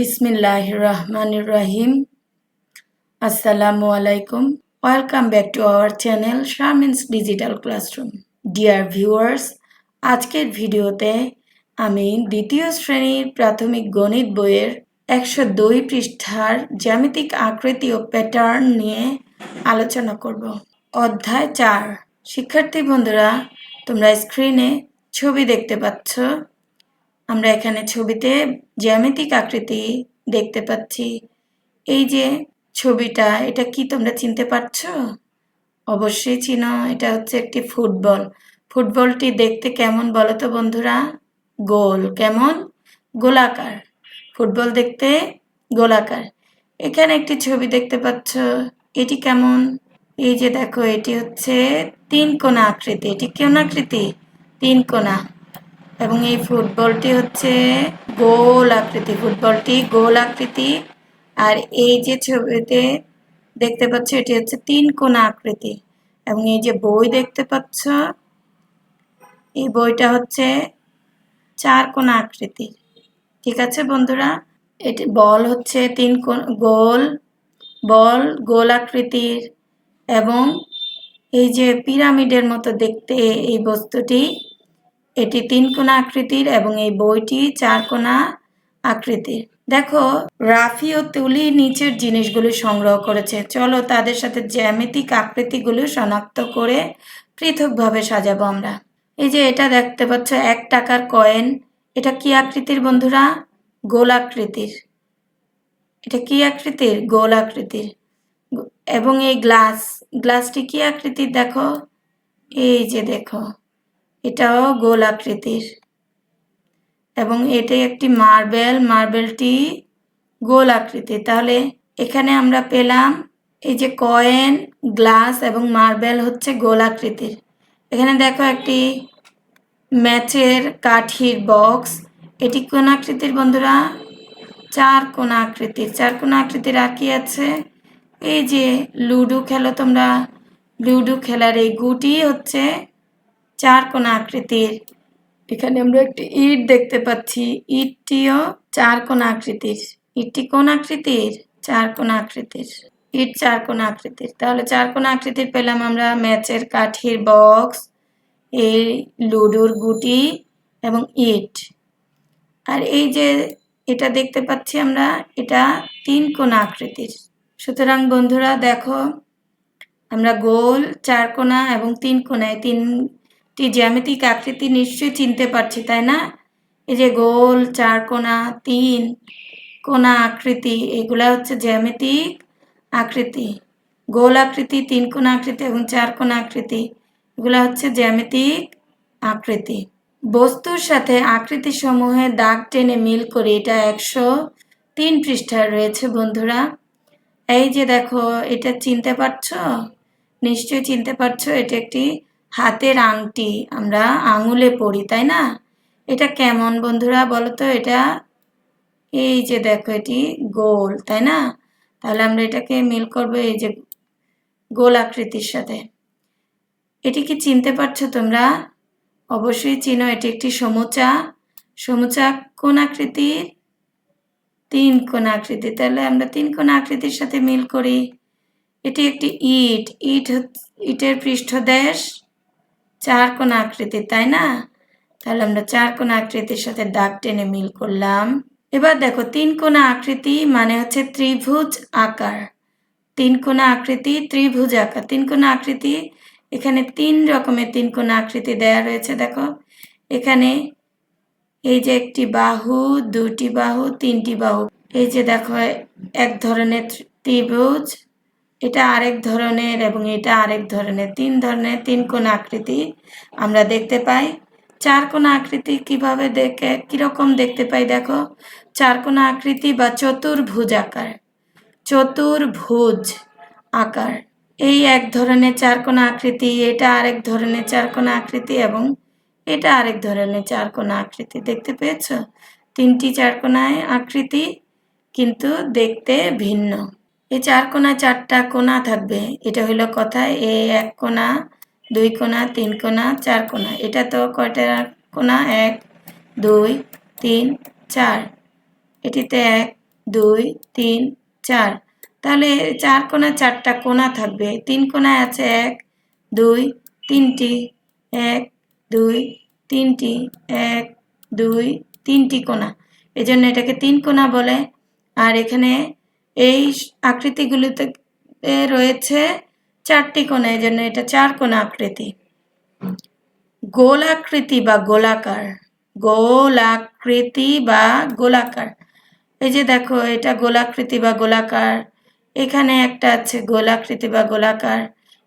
বিসমিল্লাহ রহমান রহিম আসসালামু আলাইকুম। Welcome back to our channel Shamins digital classroom. Dear viewers, আজকের ভিডিওতে আমি দ্বিতীয় শ্রেণির প্রাথমিক গণিত বইয়ের একশো দুই পৃষ্ঠার জ্যামিতিক আকৃতি ও প্যাটার্ন নিয়ে আলোচনা করব। অধ্যায় চার। শিক্ষার্থী বন্ধুরা, তোমরা স্ক্রিনে ছবি দেখতে পাচ্ছ। আমরা এখানে ছবিতে জ্যামিতিক আকৃতি দেখতে পাচ্ছি। এই যে ছবিটা, এটা কি তোমরা চিনতে পারছ? অবশ্যই চিনো, এটা হচ্ছে একটি ফুটবল। ফুটবলটি দেখতে কেমন বলো তো বন্ধুরা? গোল। কেমন? গোলাকার। ফুটবল দেখতে গোলাকার। এখানে একটি ছবি দেখতে পাচ্ছ, এটি কেমন? এই যে দেখো, এটি হচ্ছে তিন কোণা আকৃতি। এটি কোন আকৃতি? তিন কোণা। এবং এই ফুটবলটি হচ্ছে গোল আকৃতি, ফুটবলটি গোল আকৃতি। আর এই যে ছবিতে দেখতে পাচ্ছ, এটি হচ্ছে তিন কোণা আকৃতি। এবং এই যে বই দেখতে পাচ্ছ, এই বইটা হচ্ছে চার কোণা আকৃতি। ঠিক আছে বন্ধুরা? এটি বল হচ্ছে তিন গোল, বল, গোল আকৃতির। এবং এই যে পিরামিডের মতো দেখতে এই বস্তুটি। এটি তিন কোণা আকৃতির এবং এই বইটি চার কোণা আকৃতির। দেখো, রাফি ও তুলি নিচের জিনিসগুলি সংগ্রহ করেছে। চলো তাদের সাথে জ্যামিতিক আকৃতিগুলো শনাক্ত করে পৃথকভাবে সাজাবো আমরা। এই যে এটা দেখতে পাচ্ছ, এক টাকার কয়েন। এটা কি আকৃতির বন্ধুরা? গোল আকৃতির। এটা কি আকৃতির? গোল আকৃতির। এবং এই গ্লাস। গ্লাসটি কি আকৃতির? দেখো। এই যে দেখো। এটাও গোল আকৃতির। এবং এটি একটি মার্বেল, মার্বেলটি গোল আকৃতির। তাহলে এখানে আমরা পেলাম এই যে কয়েন, গ্লাস এবং মার্বেল হচ্ছে গোল আকৃতির। এখানে দেখো একটি ম্যাচের কাঠির বক্স। এটি কোন আকৃতির বন্ধুরা? চার কোন আকৃতির। চার কোন আকৃতির আর কি আছে? এই যে লুডো খেলো তোমরা। লুডো খেলার এই গুটি হচ্ছে চার কোনা আকৃতির। এখানে আমরা একটি ইট দেখতে পাচ্ছি। ইটটিও চার কোনা আকৃতির। ইটটি কোন আকৃতির? চার কোনা আকৃতির। ইট চার কোনা আকৃতির। তাহলে চার কোনা আকৃতির পেলাম আমরা ম্যাচের কাঠির বক্স এই লুডুর গুটি এবং ইট। আর এই যে এটা দেখতে পাচ্ছি আমরা এটা তিন কোনা আকৃতির। সুতরাং বন্ধুরা দেখো আমরা গোল চার কোনা এবং তিন কোনায় তিন টি জ্যামিতিক আকৃতি নিশ্চয়ই চিনতে পারছি, তাই না? এই যে গোল, চার কোনা তিন কোনা আকৃতি, এগুলা হচ্ছে জ্যামিতিক আকৃতি। গোল আকৃতি, তিন কোনা আকৃতি এবং চার কোনা আকৃতি, এগুলা হচ্ছে জ্যামিতিক আকৃতি। বস্তুর সাথে আকৃতি সমূহে দাগ টেনে মিল করে এটা একশো তিন পৃষ্ঠায় রয়েছে, বন্ধুরা। এই যে দেখো, এটা চিনতে পারছ? নিশ্চয়ই চিনতে পারছ, এটা একটি হাতের আংটি, আমরা আঙুলে পরি, তাই না? এটা কেমন বন্ধুরা বলো তো এটা এই যে দেখো, এটি গোল, তাই না? তাহলে আমরা এটাকে মিল করব এই যে গোল আকৃতির সাথে। এটি কি চিনতে পারছ তোমরা? অবশ্যই চিনো, এটি একটি সমুচা। সমুচা কোন আকৃতির? তিন কোন আকৃতি। তাহলে আমরা তিন কোন আকৃতির সাথে মিল করি। এটি একটি ইট। ইট ইটের পৃষ্ঠদেশ। চার কোন আকৃতি, তাই না? তাহলে আমরা চার কোন আকৃতির সাথে দাগ টেনে মিল করলাম। এবার দেখো তিন কোনা আকৃতি মানে হচ্ছে ত্রিভুজ আকার। তিন কোনা আকৃতি, ত্রিভুজ আকার। তিন কোনা আকৃতি, এখানে তিন রকমের তিন কোনা আকৃতি দেয়া রয়েছে, দেখো। এখানে এই যে একটি বাহু দুটি বাহু, তিনটি বাহু, এই যে দেখো, এক ধরনের ত্রিভুজ। এটা আরেক ধরনের এবং এটা আরেক ধরনের। তিন ধরনের, তিন কোণ আকৃতি আমরা দেখতে পাই। চার কোণ আকৃতি কীভাবে দেখে, কীরকম দেখতে পাই দেখো? চার কোণ আকৃতি বা চতুর্ভুজ আকার। চতুর্ভুজ আকার। এই এক ধরনের চার কোণ আকৃতি, এটা আরেক ধরনের চার কোণ আকৃতি এবং এটা আরেক ধরনের চার কোণ আকৃতি। দেখতে পেয়েছ? তিনটি চার কোণায় আকৃতি কিন্তু দেখতে ভিন্ন। এই চার কোনা চারটা কোনা থাকবে। এটা হইল কথা এ এক কোনা দুই কোনা তিন কোনা চার কোনা এটা তো কয়টা কোনা এক, দুই, তিন, চার। এটিতে এক, দুই, তিন, চার। তাহলে চার কোণা চারটা কোণা থাকবে। তিন কোণায় আছে এক, দুই, তিনটি, এক, দুই, তিনটি, এক, দুই, তিনটি কোণা। এই জন্য এটাকে তিন কোণা বলে। আর এখানে এই আকৃতিগুলিতে রয়েছে চারটি কোণা, এই জন্য এটা চার কোণা আকৃতি। গোলাকৃতি বা গোলাকার, গোলাকৃতি বা গোলাকার। এই যে দেখো, এটা গোলাকৃতি বা গোলাকার, এখানে একটা আছে গোলাকৃতি বা গোলাকার,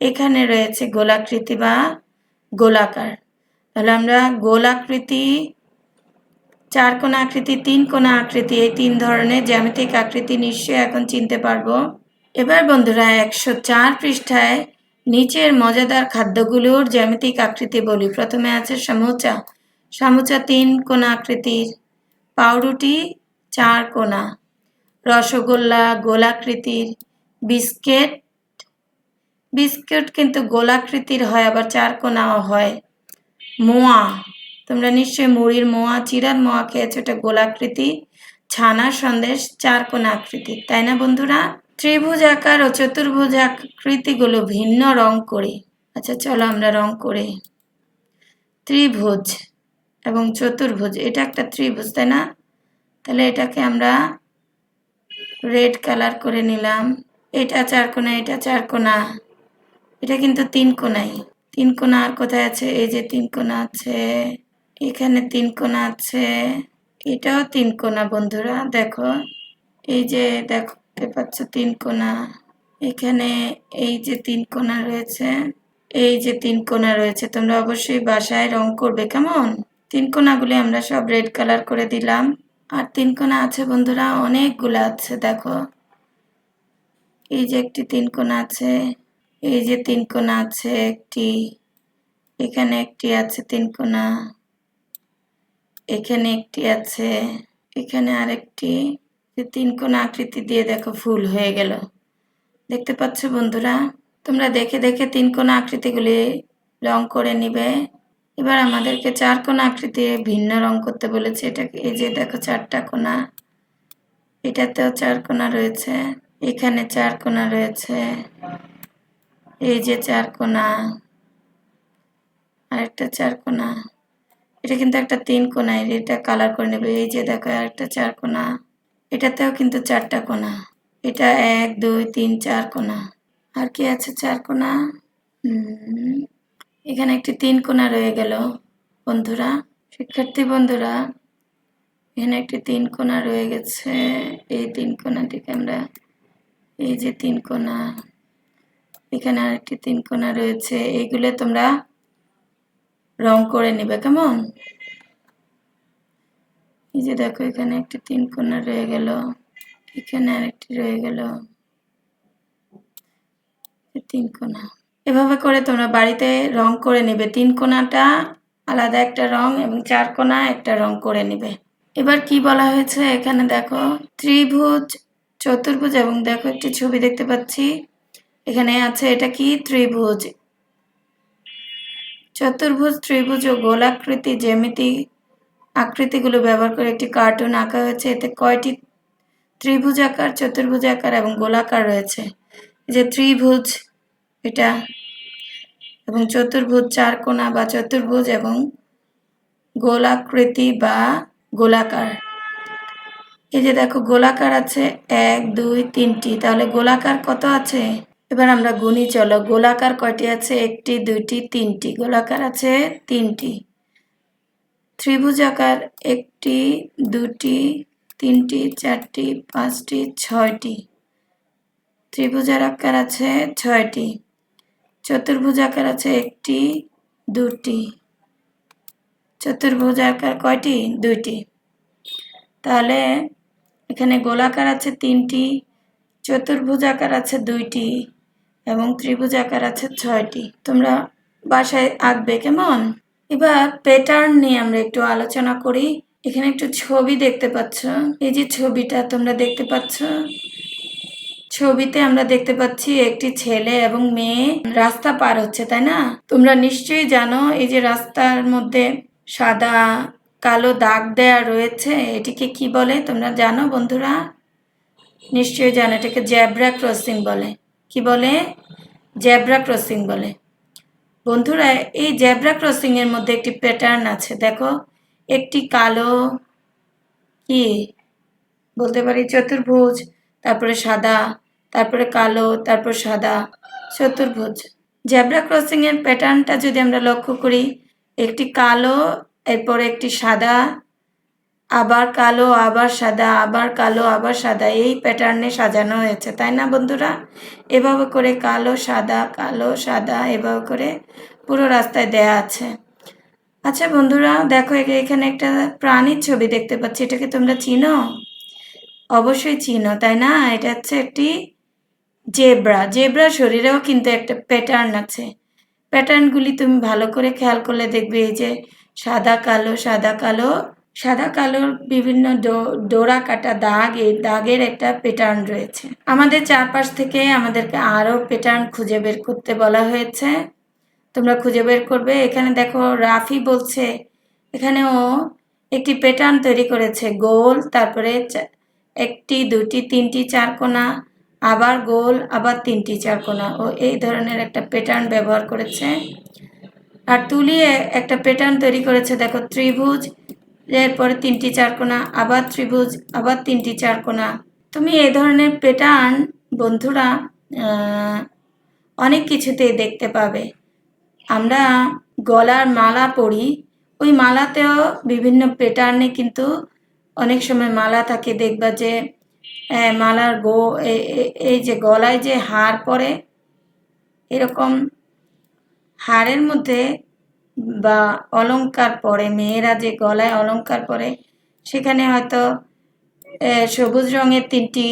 এখানে রয়েছে গোলাকৃতি বা গোলাকার। তাহলে আমরা গোলাকৃতি চার কোণা আকৃতি, তিন কোণা আকৃতি, এই তিন ধরনের জ্যামিতিক আকৃতি নিশ্চয়ই এখন চিনতে পারব। এবার বন্ধুরা একশো চার পৃষ্ঠায় নিচের মজাদার খাদ্যগুলোর জ্যামিতিক আকৃতি বলি। প্রথমে আছে সমুচা। সমুচা তিন কোণা আকৃতির। পাউরুটি চার কোণা। রসগোল্লা গোলাকৃতির বিস্কেট, বিস্কুট কিন্তু গোলাকৃতির হয়, আবার চার কোণাও হয়। মোয়া তোমরা নিশ্চয়ই মুড়ির মোয়া, চিরার মোয়া খেয়েছো, এটা গোলাকৃতি ছানার সন্দেশ, চার কোণা আকৃতি। তাই না বন্ধুরা? ত্রিভুজ আকার ও চতুর্ভুজ আকৃতিগুলো ভিন্ন রং করি। আচ্ছা চলো আমরা রং করি। ত্রিভুজ এবং চতুর্ভুজ, এটা একটা ত্রিভুজ, তাই না? তাহলে এটাকে আমরা রেড কালার করে নিলাম। এটা চার কোণা এটা চার কোণা এটা কিন্তু তিন কোণাই তিন কোণা আর কোথায় আছে? এই যে তিন কোণা আছে। এখানে তিন কোণা আছে। এটাও তিন কোণা বন্ধুরা, দেখো। এই যে দেখতে পাচ্ছ তিন কোণা এখানে এই যে তিন কোণা রয়েছে, এই যে তিন কোণা রয়েছে। তোমরা অবশ্যই বাসায় রং করবে, কেমন? তিন কোণাগুলি আমরা সব রেড কালার করে দিলাম। আর তিন কোণা আছে বন্ধুরা, অনেকগুলো আছে, দেখো। এই যে একটি তিন কোণা আছে, এই যে তিন কোণা আছে একটি। এখানে একটি আছে তিন কোণা এখানে একটি আছে, এখানে আরেকটি। তিন কোণা আকৃতি দিয়ে দেখো ফুল হয়ে গেল। দেখতে পাচ্ছ বন্ধুরা? তোমরা দেখে দেখে তিন কোণা আকৃতিগুলি রং করে নিবে। এবার আমাদেরকে চার কোণা আকৃতি ভিন্ন রং করতে বলেছে। এটাকে এই যে দেখো চারটা কোণা। এটাতেও চার কোণা রয়েছে, এখানে চার কোণা রয়েছে, এই যে চার কোণা, আরেকটা চার কোণা। এটা কিন্তু একটা তিন কোণা এটা কালার করে নেবে। এই যে দেখো আরেকটা চার কোণা এটাতেও কিন্তু চারটা কোনা। এটা এক, দুই, তিন, চার কোণা আর কি আছে চার কোণা এখানে একটি তিন কোণা রয়ে গেল, বন্ধুরা। শিক্ষার্থী বন্ধুরা, এখানে একটি তিন কোণা রয়ে গেছে। এই তিন কোণাটিকে আমরা, এই যে তিন কোণা এখানে আরেকটি তিন কোনা রয়েছে। এইগুলো তোমরা রং করে নেবে, কেমন? এই যে দেখো, এখানে একটি তিন কোণা রয়ে গেল, এখানে আরেকটি রয়ে গেল তিন কোণা। এভাবে করে তোমরা বাড়িতে রং করে নেবে। তিন কোণাটা আলাদা একটা রং এবং চার কোণা একটা রং করে নেবে। এবার কি বলা হয়েছে? এখানে দেখো, ত্রিভুজ, চতুর্ভুজ এবং দেখো একটি ছবি দেখতে পাচ্ছি। এখানে আছে এটা কি? ত্রিভুজ। চতুর্ভুজ, ত্রিভুজ ও গোলাকৃতি জ্যামিতি আকৃতিগুলো ব্যবহার করে একটি কার্টুন আঁকা হয়েছে। এতে কয়টি ত্রিভুজ আকার, চতুর্ভুজ আকার এবং গোলাকার রয়েছে? যে ত্রিভুজ, এটা এবং চতুর্ভুজ চার কোণা বা চতুর্ভুজ এবং গোলাকৃতি বা গোলাকার। এই যে দেখো, গোলাকার আছে এক, দুই, তিনটি। তাহলে গোলাকার কত আছে? এবার আমরা গুনি, চলো। গোলাকার কয়টি আছে? একটি, দুইটি, তিনটি। গোলাকার আছে তিনটি। ত্রিভুজ আকার একটি, দুটি, তিনটি, চারটি, পাঁচটি, ছয়টি। ত্রিভুজার আকার আছে ছয়টি। চতুর্ভুজ আকার আছে একটি, দুটি। চতুর্ভুজ আকার কয়টি? দুইটি। তাহলে এখানে গোলাকার আছে তিনটি, চতুর্ভুজ আকার আছে দুইটি। এবং ত্রিভুজ আকার আছে ছয়টি। তোমরা বাসায় আঁকবে কেমন? এবার প্যাটার্ন নিয়ে আমরা একটু আলোচনা করি। এখানে একটু ছবি দেখতে পাচ্ছ। এই যে ছবিটা তোমরা দেখতে পাচ্ছ, ছবিতে আমরা দেখতে পাচ্ছি একটি ছেলে এবং মেয়ে রাস্তা পার হচ্ছে, তাই না? তোমরা নিশ্চয়ই জানো, এই যে রাস্তার মধ্যে সাদা, কালো দাগ দেয়া রয়েছে, এটিকে কি বলে তোমরা জানো বন্ধুরা? নিশ্চয়ই জানো, এটাকে জ্যাব্রা ক্রসিং বলে। কি বলে? জ্যাব্রা ক্রসিং বলে। বন্ধুরা, এই জ্যাব্রা ক্রসিং এর মধ্যে একটি প্যাটার্ন আছে। দেখো, একটি কালো কি বলতে পারি? চতুর্ভুজ, তারপরে সাদা, তারপরে কালো, তারপর সাদা, চতুর্ভুজ। জ্যাব্রা ক্রসিং এর প্যাটার্নটা যদি আমরা লক্ষ্য করি, একটি কালো, এরপর একটি সাদা আবার কালো, আবার সাদা, আবার কালো, আবার সাদা, এই প্যাটার্নে সাজানো হয়েছে, তাই না বন্ধুরা? এভাবে করে কালো, সাদা কালো, সাদা, এভাবে করে পুরো রাস্তায় দেয়া আছে। আচ্ছা বন্ধুরা, দেখো এখানে একটা প্রাণীর ছবি দেখতে পাচ্ছি, এটাকে তোমরা চিনো? অবশ্যই চিনো, তাই না? এটা হচ্ছে একটি জেব্রা জেব্রা শরীরেও কিন্তু একটা প্যাটার্ন আছে। প্যাটার্নগুলি তুমি ভালো করে খেয়াল করলে দেখবে, এই যে সাদা, কালো সাদা, কালো সাদা কালোর বিভিন্ন ডোরা কাটা দাগ এই দাগের একটা প্যাটার্ন রয়েছে। আমাদের চারপাশ থেকে আমাদেরকে আরও প্যাটার্ন খুঁজে বের করতে বলা হয়েছে। তোমরা খুঁজে বের করবে। এখানে দেখো, রাফি বলছে, এখানে ও একটি প্যাটার্ন তৈরি করেছে, গোল, তারপরে একটি, দুটি, তিনটি, চার কোণা আবার গোল, আবার তিনটি, চার কোণা ও এই ধরনের একটা প্যাটার্ন ব্যবহার করেছে। আর তুলিয়ে একটা প্যাটার্ন তৈরি করেছে, দেখো, ত্রিভুজ। এরপরে তিনটি চার কোণা আবার ত্রিভুজ, আবার তিনটি চার কোণা তুমি এই ধরনের প্যাটার্ন বন্ধুরা অনেক কিছুতেই দেখতে পাবে। আমরা গলার মালা পরি। ওই মালাতেও বিভিন্ন প্যাটার্নে কিন্তু অনেক সময় মালা থাকে। দেখবা যে মালার গো, এ- এ- এই যে গলায় যে হার পরে এরকম হাড়ের মধ্যে বা অলংকার পরে, মেয়েরা যে গলায় অলংকার পরে, সেখানে হয়তো সবুজ রঙের তিনটি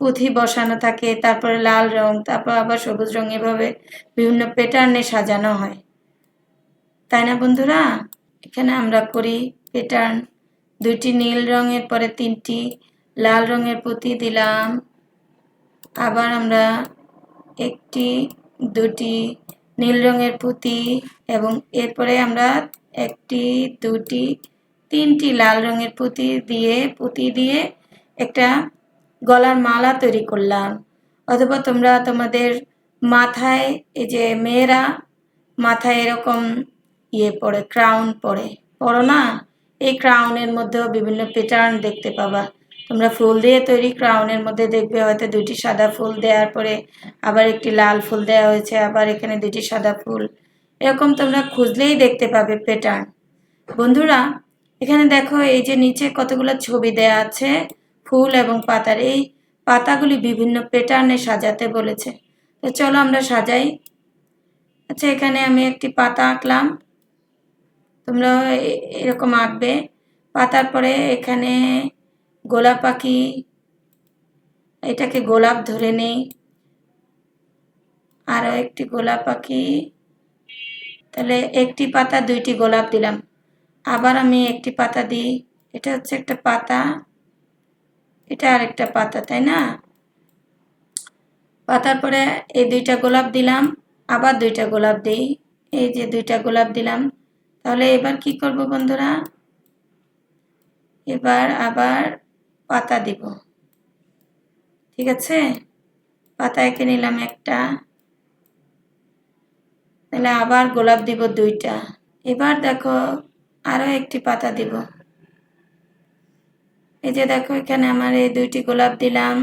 পুঁথি বসানো থাকে, তারপরে লাল রং, তারপর আবার সবুজ রং এভাবে বিভিন্ন প্যাটার্নে সাজানো হয়। তাই না বন্ধুরা? এখানে আমরা করি প্যাটার্ন দুইটি নীল রঙের পরে তিনটি, লাল রঙের পুঁতি দিলাম। আবার আমরা একটি, দুটি নীল রঙের পুঁতি এবং এরপরে আমরা একটি, দুটি, তিনটি লাল রঙের পুঁতি দিয়ে পুঁতি দিয়ে একটা গলার মালা তৈরি করলাম। অথবা তোমরা তোমাদের মাথায়, এই যে মেয়েরা মাথায় এরকম ইয়ে পরে ক্রাউন পরে। পড়ো না? এই ক্রাউনের মধ্যেও বিভিন্ন প্যাটার্ন দেখতে পাবা। তোমরা ফুল দিয়ে তৈরি ক্রাউনের মধ্যে দেখবে হয়তো দুটি সাদা ফুল দেওয়ার পরে আবার একটি লাল ফুল দেওয়া হয়েছে, আবার এখানে দুটি সাদা ফুল। এরকম তোমরা খুঁজলেই দেখতে পাবে প্যাটার্ন বন্ধুরা, এখানে দেখো এই যে নিচে কতগুলো ছবি দেয়া আছে, ফুল এবং পাতার। এই পাতাগুলি বিভিন্ন প্যাটার্নে সাজাতে বলেছে। তো চলো আমরা সাজাই। আচ্ছা এখানে আমি একটি পাতা আঁকলাম। তোমরা এরকম আঁকবে। পাতার পরে এখানে গোলাপ পাখি, এটাকে গোলাপ ধরে নেই। আরও একটি গোলাপ পাখি। তাহলে একটি পাতা, দুইটি গোলাপ দিলাম। আবার আমি একটি পাতা দিই। এটা হচ্ছে একটা পাতা। এটা আরেকটা পাতা, তাই না? পাতার পরে এই দুইটা গোলাপ দিলাম। আবার দুইটা গোলাপ দিই। এই যে দুইটা গোলাপ দিলাম। তাহলে এবার কি করব বন্ধুরা? এবার আবার পাতা দিব। ঠিক আছে? পাতা এঁকে নিলাম একটা। তাহলে আবার গোলাপ দিব দুইটা। এবার দেখো আরও একটি পাতা দিব। এই যে দেখো এখানে আমার এই দুইটি গোলাপ দিলাম।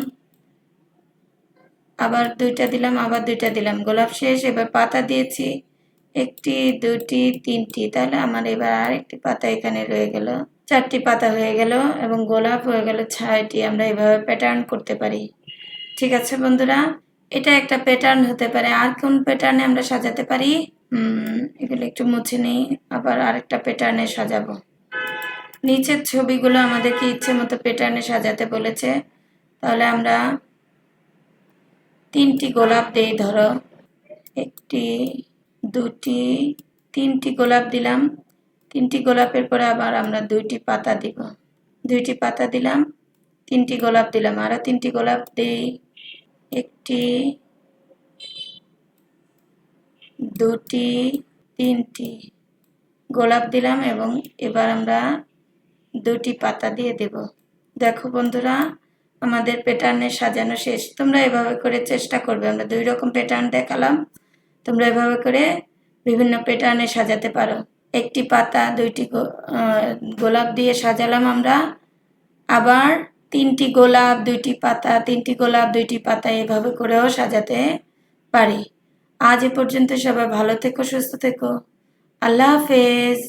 আবার দুইটা দিলাম, আবার দুইটা দিলাম। গোলাপ শেষ, এবার পাতা দিয়েছি একটি, দুটি, তিনটি। তাহলে আমার এবার আর একটি পাতা এখানে রয়ে গেল। চারটি পাতা হয়ে গেল এবং গোলাপ হয়ে গেল ছয়টি আমরা এভাবে প্যাটার্ন করতে পারি। ঠিক আছে বন্ধুরা? এটা একটা প্যাটার্ন হতে পারে। আর কোন প্যাটার্নে আমরা সাজাতে পারি? এগুলো একটু মুছে নিই। আবার আরেকটা প্যাটার্নে সাজাবো। নিচের ছবিগুলো আমাদেরকে ইচ্ছে মতো প্যাটার্নে সাজাতে বলেছে। তাহলে আমরা তিনটি গোলাপ দিই, ধরো। একটি, দুটি, তিনটি গোলাপ দিলাম। তিনটি গোলাপের পরে আবার আমরা দুইটি পাতা দিব। দুইটি পাতা দিলাম, তিনটি গোলাপ দিলাম। আরও তিনটি গোলাপ দিই। একটি, দুটি, তিনটি গোলাপ দিলাম এবং এবার আমরা দুটি পাতা দিয়ে দেব। দেখো বন্ধুরা, আমাদের প্যাটার্নে সাজানো শেষ। তোমরা এভাবে করে চেষ্টা করবে। আমরা দুই রকম প্যাটার্ন দেখালাম। তোমরা এভাবে করে বিভিন্ন প্যাটার্নে সাজাতে পারো। একটি পাতা, দুইটি গোলাপ দিয়ে সাজালাম আমরা। আবার তিনটি গোলাপ, দুইটি পাতা, তিনটি গোলাপ, দুইটি পাতা এভাবে করেও সাজাতে পারি। আজ এ পর্যন্ত সবাই ভালো থেকো, সুস্থ থেকো। আল্লাহ হাফেজ।